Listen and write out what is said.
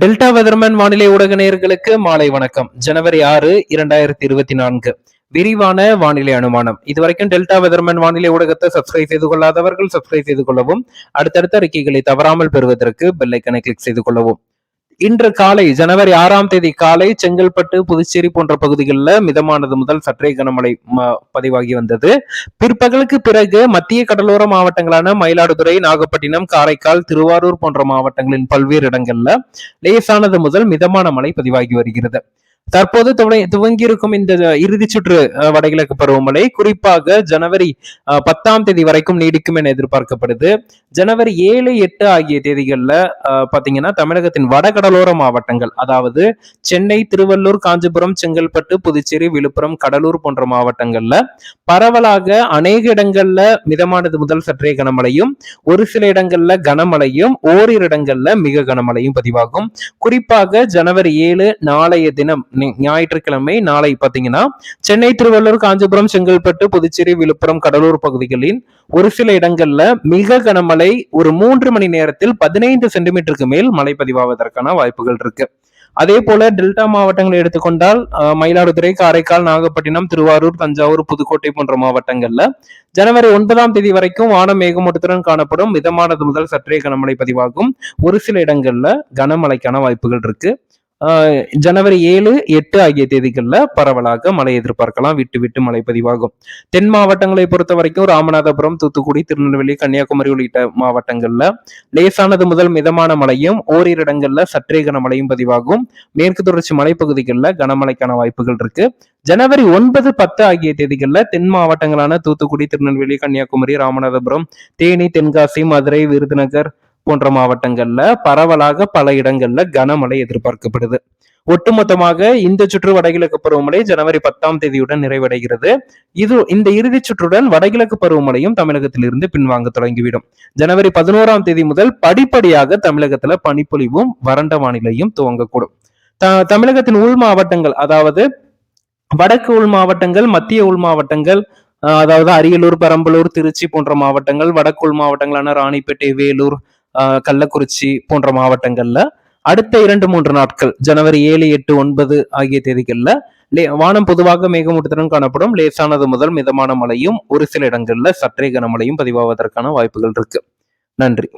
Delta weatherman வானிலை ஊடக நேயர்களுக்கு மாலை வணக்கம். ஜனவரி ஆறு இரண்டாயிரத்தி இருபத்தி நான்கு. விரிவான வானிலை அனுமானம். இதுவரைக்கும் டெல்டா வெதர்மேன் வானிலை ஊடகத்தை சப்ஸ்கிரைப் செய்து கொள்ளாதவர்கள் சப்ஸ்கிரைப் செய்து கொள்ளவும் அடுத்தடுத்த அறிக்கைகளை தவறாமல் பெறுவதற்கு பெல்லைக்கனை கிளிக் செய்து கொள்ளவும். இன்று காலை ஜனவரி ஆறாம் தேதி காலை செங்கல்பட்டு புதுச்சேரி போன்ற பகுதிகளில் மிதமானது முதல் சற்றே கனமழை பதிவாகி வந்தது. பிற்பகலுக்கு பிறகு மத்திய கடலோர மாவட்டங்களான மயிலாடுதுறை நாகப்பட்டினம் காரைக்கால் திருவாரூர் போன்ற மாவட்டங்களின் பல்வேறு இடங்கள்ல லேசானது முதல் மிதமான மழை பதிவாகி வருகிறது. தற்போது துவங்கியிருக்கும் இந்த இறுதிச் சுற்று வடகிழக்கு பருவமழை குறிப்பாக ஜனவரி பத்தாம் தேதி வரைக்கும் நீடிக்கும் என எதிர்பார்க்கப்படுது. ஜனவரி ஏழு எட்டு ஆகிய தேதிகள்ல பார்த்தீங்கன்னா தமிழகத்தின் வடகடலோர மாவட்டங்கள் அதாவது சென்னை திருவள்ளூர் காஞ்சிபுரம் செங்கல்பட்டு புதுச்சேரி விழுப்புரம் கடலூர் போன்ற மாவட்டங்கள்ல பரவலாக அநேக இடங்கள்ல மிதமானது முதல் சற்றே கனமழையும் ஒரு சில இடங்கள்ல கனமழையும் ஓரிரு இடங்கள்ல மிக கனமழையும் பதிவாகும். குறிப்பாக ஜனவரி ஏழு நாளைய தினம் ஞாயிற்றுக்கிழமை நாளை பார்த்தீங்கன்னா சென்னை திருவள்ளூர் காஞ்சிபுரம் செங்கல்பட்டு புதுச்சேரி விழுப்புரம் கடலூர் பகுதிகளின் ஒரு சில இடங்கள்ல மிக கனமழை நாளை ஒரு மூன்று மணி நேரத்தில் பதினைந்து சென்டிமீட்டருக்கு மேல் மழை பதிவாவதற்கான வாய்ப்புகள் இருக்கு. அதே போல டெல்டா மாவட்டங்களை எடுத்துக்கொண்டால் மயிலாடுதுறை காரைக்கால் நாகப்பட்டினம் திருவாரூர் தஞ்சாவூர் புதுக்கோட்டை போன்ற மாவட்டங்கள்ல ஜனவரி ஒன்பதாம் தேதி வரைக்கும் வானம் மேகமூட்டத்துடன் காணப்படும். மிதமானது முதல் சற்றே கனமழை பதிவாகும். ஒரு சில இடங்கள்ல கனமழைக்கான வாய்ப்புகள் இருக்கு. ஜனவரி ஏழு எட்டு ஆகிய தேதிகளில் பரவலாக மழை எதிர்பார்க்கலாம். விட்டு விட்டு மழை பதிவாகும். தென் மாவட்டங்களை பொறுத்த வரைக்கும் ராமநாதபுரம் தூத்துக்குடி திருநெல்வேலி கன்னியாகுமரி உள்ளிட்ட மாவட்டங்களில் லேசானது முதல் மிதமான மழையும் ஓரிரு இடங்களில் சற்றே கனமழையும் பதிவாகும். மேற்கு தொடர்ச்சி மலைப்பகுதிகளில் கனமழைக்கான வாய்ப்புகள் இருக்கு. ஜனவரி ஒன்பது பத்து ஆகிய தேதிகளில் தென் மாவட்டங்களான தூத்துக்குடி திருநெல்வேலி கன்னியாகுமரி ராமநாதபுரம் தேனி தென்காசி மதுரை விருதுநகர் போன்ற மாவட்டங்கள்ல பரவலாக பல இடங்கள்ல கனமழை எதிர்பார்க்கப்படுது. ஒட்டுமொத்தமாக இந்த சுற்று வடகிழக்கு பருவமழை ஜனவரி பத்தாம் தேதியுடன் நிறைவடைகிறது. இது இந்த இறுதி சுற்றுடன் வடகிழக்கு பருவமழையும் தமிழகத்திலிருந்து பின்வாங்க தொடங்கிவிடும். ஜனவரி பதினோராம் தேதி முதல் படிப்படியாக தமிழகத்துல பனிப்பொழிவும் வறண்ட வானிலையும் துவங்கக்கூடும். த- தமிழகத்தின் உள் மாவட்டங்கள் அதாவது வடக்கு உள் மாவட்டங்கள் மத்திய உள் மாவட்டங்கள் அதாவது அரியலூர் பெரம்பலூர் திருச்சி போன்ற மாவட்டங்கள் வடக்கு உள் மாவட்டங்களான ராணிப்பேட்டை வேலூர் கள்ளக்குறிச்சி போன்ற மாவட்டங்கள்ல அடுத்த இரண்டு மூன்று நாட்கள் ஜனவரி ஏழு எட்டு ஒன்பது ஆகிய தேதிகளில் லே வானம் பொதுவாக மேகமூட்டத்துடன் காணப்படும். லேசானது முதல் மிதமான மழையும் ஒரு சில இடங்கள்ல சற்றே கனமழையும் பதிவாவதற்கான வாய்ப்புகள் இருக்கு. நன்றி.